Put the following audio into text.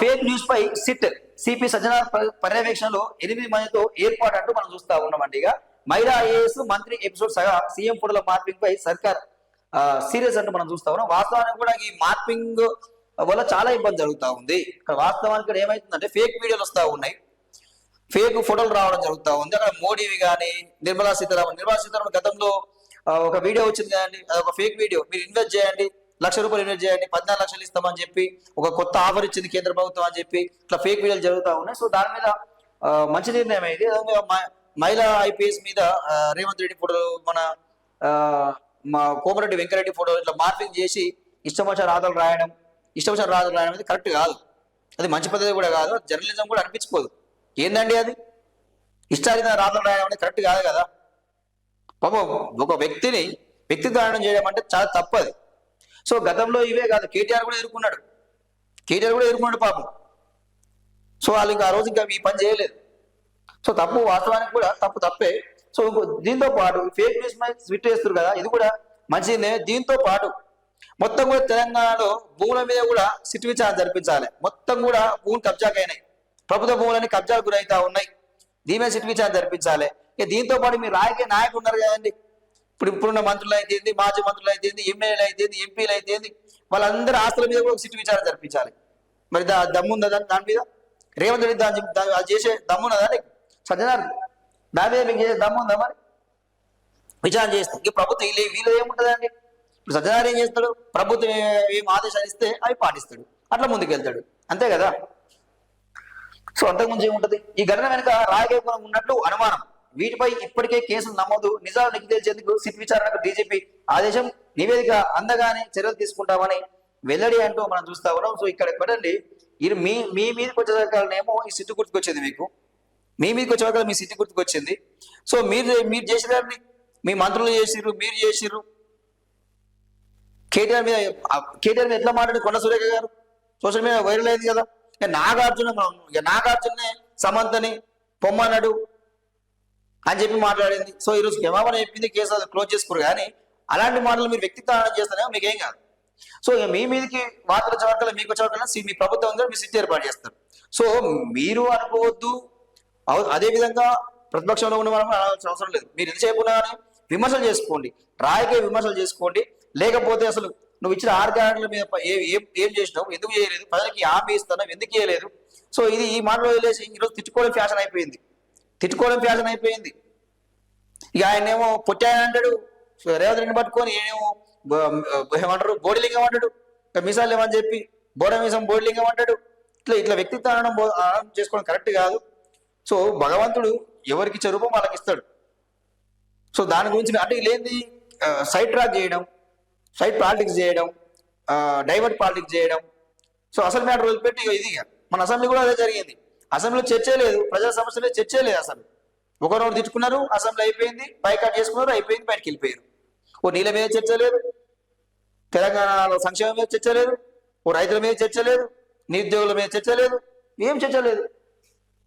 Fake news పై SIT CP Sajjanar పర్యవేక్షణలో ఎనిమిది మందితో ఏర్పాటు అంటూ మనం చూస్తా ఉన్నామండి. ఇక మహిళా ఐఏఎస్ మంత్రి ఎపిసోడ్ సగా సీఎం ఫోటోల మార్పింగ్ పై సర్కార్ సీరియస్ అంటూ మనం చూస్తా ఉన్నాం. వాస్తవానికి కూడా ఈ మార్పింగ్ వల్ల చాలా ఇబ్బంది జరుగుతూ ఉంది. ఇక్కడ వాస్తవానికి ఇక్కడ ఏమైతుందంటే ఫేక్ వీడియోలు వస్తూ ఉన్నాయి. ఫేక్ ఫోటోలు రావడం జరుగుతూ ఉంది. అక్కడ మోడీవి కానీ నిర్మలా సీతారామన్ నిర్మలా సీతారామన్ గతంలో ఒక వీడియో వచ్చింది కదండి. అది ఒక ఫేక్ వీడియో. మీరు ఇన్వెస్ట్ చేయండి. లక్ష రూపాయలు ఇన్వెస్ట్ చేయండి పద్నాలుగు లక్షలు ఇస్తామని చెప్పి ఒక కొత్త ఆఫర్ ఇచ్చింది కేంద్ర ప్రభుత్వం అని చెప్పి ఇట్లా ఫేక్ వీడియోలు జరుగుతూ ఉన్నాయి. సో దాని మీద మంచి నిర్ణయం అయింది మహిళా ఐపీఎస్ మీద రేవంత్ రెడ్డి ఫోటో మన మా కోమరెడ్డి వెంకరెడ్డి ఫోటో ఇట్లా మార్పింగ్ చేసి ఇష్టమచ్చిన రాతలు రాయడం ఇష్టమచ్చిన రాతలు రాయడం అనేది కరెక్ట్ కాదు. అది మంచి పద్ధతి కూడా కాదు. జర్నలిజం కూడా అనిపించుకోదు ఏందండి అది? ఇష్టారీత రాతలు రాయడం అనేది కరెక్ట్ కాదు కదా? పాపం ఒక వ్యక్తిని వ్యక్తి దారుణం చేయడం అంటే చాలా తప్పది సో గతంలో ఇవే కాదు కేటీఆర్ కూడా ఎదుర్కొన్నాడు. కేటీఆర్ కూడా ఎదుర్కొన్నాడు పాపం. సో వాళ్ళు ఇంకా ఆ రోజు ఇంకా ఈ పని చేయలేదు. సో తప్పు వాస్తవానికి కూడా తప్పు తప్పే. సో ఇంకో దీంతో పాటు ఫేక్ న్యూస్ స్విట్ చేస్తారు కదా ఇది కూడా మంచిదే. దీంతో పాటు మొత్తం కూడా తెలంగాణలో భూముల మీద కూడా సిట్ విచారణ జరిపించాలి. మొత్తం కూడా భూములు కబ్జాకైనాయి. ప్రభుత్వ భూములన్నీ కబ్జాకు గురైతా ఉన్నాయి. దీని మీద సిట్ విచారణ జరిపించాలి. ఇక దీంతో పాటు మీ రాజకీయ నాయకులు ఉన్నారు కదండి. ఇప్పుడు ఇప్పుడున్న మంత్రులు అయితేంది మాజీ మంత్రులు అయితేంది ఎమ్మెల్యేలు అయితేంది ఎంపీలు అయితేంది వాళ్ళందరి ఆస్తుల మీద కూడా ఒక సిట్ విచారణ జరిపించాలి. మరి దా దమ్ముందా దాని దాని మీద? రేవంత్ రెడ్డి దాని అది చేసే దమ్మున్నదా దానికి సజ్జనార్ దాని మీద మీకు చేసే దమ్ముందా మరి? విచారణ చేస్తాం ఈ ప్రభుత్వం వీళ్ళు వీళ్ళు ఏముంటుందండి? ఇప్పుడు సత్యనారాయణ ఏం చేస్తాడు? ప్రభుత్వం ఏం ఆదేశాలు ఇస్తే అవి పాటిస్తాడు. అట్లా ముందుకెళ్తాడు. అంతే కదా? సో అంతకుముందు ఏముంటది? ఈ ఘటన వెనుక రాజకీయ ఉన్నట్లు అనుమానం. వీటిపై ఇప్పటికే కేసులు నమోదు. నిజాలు నిగ్గు తేల్చేందుకు సిట్ విచారణకు డీజీపీ ఆదేశం నివేదిక అందగానే చర్యలు తీసుకుంటామని వెల్లడి అంటూ మనం చూస్తా ఉన్నాం. సో ఇక్కడ పెట్టండి. ఇది మీ మీ మీదకి వచ్చేసరికేమో ఈ సిట్టు గుర్తుకొచ్చింది మీకు. మీ మీదకి వచ్చేవారు మీ సిట్టు గుర్తుకొచ్చింది. సో మీరు మీరు చేసేదాన్ని? మీ మంత్రులు చేసిర్రు మీరు చేసిర్రు? కేటీఆర్ మీద కేటీఆర్ మీద ఎట్లా మాట్లాడి కొండ సురేఖ గారు? సోషల్ మీడియా వైరల్ అయింది కదా. నాగార్జున మనం నాగార్జునే సమంతని పొమ్మన్నాడు. అని చెప్పి మాట్లాడింది. సో ఈరోజు క్షమాపణ చెప్పింది కేసు అది క్లోజ్ చేసుకోరు కానీ అలాంటి మాటలు మీరు వ్యక్తిత్వం చేస్తేనే మీకేం కాదు. సో ఇక మీ మీదకి వార్తలు చవకలు మీకు చవకలు మీ ప్రభుత్వం అందరూ మీ సిట్ ఏర్పాటు చేస్తారు. సో మీరు అనుకోవద్దు. అదే విధంగా ప్రతిపక్షంలో ఉన్న మనం అనాల్సిన అవసరం లేదు. మీరు ఎంతసేపు ఉన్నా విమర్శలు చేసుకోండి. రాయకే విమర్శలు చేసుకోండి. లేకపోతే అసలు నువ్వు ఇచ్చిన ఆరు గ్యారెంటీల మీద ఏం ఏం చేసినావు? ఎందుకు చేయలేదు? ప్రజలకి హామీ ఇస్తున్నావు? ఎందుకు చేయలేదు సో ఇది ఈ మాటలో వదిలేసి ఈరోజు తిట్టుకోవడం ఫ్యాషన్ అయిపోయింది. తిట్టుకోవడం ఫ్యాషన్ అయిపోయింది ఇక ఆయన ఏమో పుట్టాయని అంటాడు రేవంత్ రెడ్డిని పట్టుకొని ఏమో ఏమంటారు బోడిలింగం అంటాడు మిసాలు ఏమని చెప్పి బోడ మీసం బోడిలింగం అంటాడు. ఇట్లా ఇట్లా వ్యక్తిత్వం అనడం బో- అనడం చేసుకోవడం కరెక్ట్ కాదు. సో భగవంతుడు ఎవరికి ఇచ్చే రూపం వాళ్ళకి ఇస్తాడు. సో దాని గురించి అంటే లేని సైట్ ట్రాక్ చేయడం సైట్ పాలిటిక్స్ చేయడం డైవర్ట్ పాలిటిక్స్ చేయడం. సో అసలు మ్యాటర్ వదిలిపెట్టి ఇగో ఇది ఇక. మన అసెంబ్లీ కూడా అదే జరిగింది. అసెంబ్లీలో చర్చే లేదు ప్రజా సమస్యలే చర్చే లేదు అసలు. ఒకరోజు తిట్టుకున్నారు అసెంబ్లీ అయిపోయింది బైకాట్ చేసుకున్నారు అయిపోయింది బయటకు వెళ్ళిపోయారు. ఓ నీళ్ళ మీద చర్చ లేదు తెలంగాణలో సంక్షేమం మీద చర్చ లేదు ఓ రైతుల మీద చర్చ లేదు నిరుద్యోగుల మీద చర్చ లేదు ఏం చర్చ లేదు.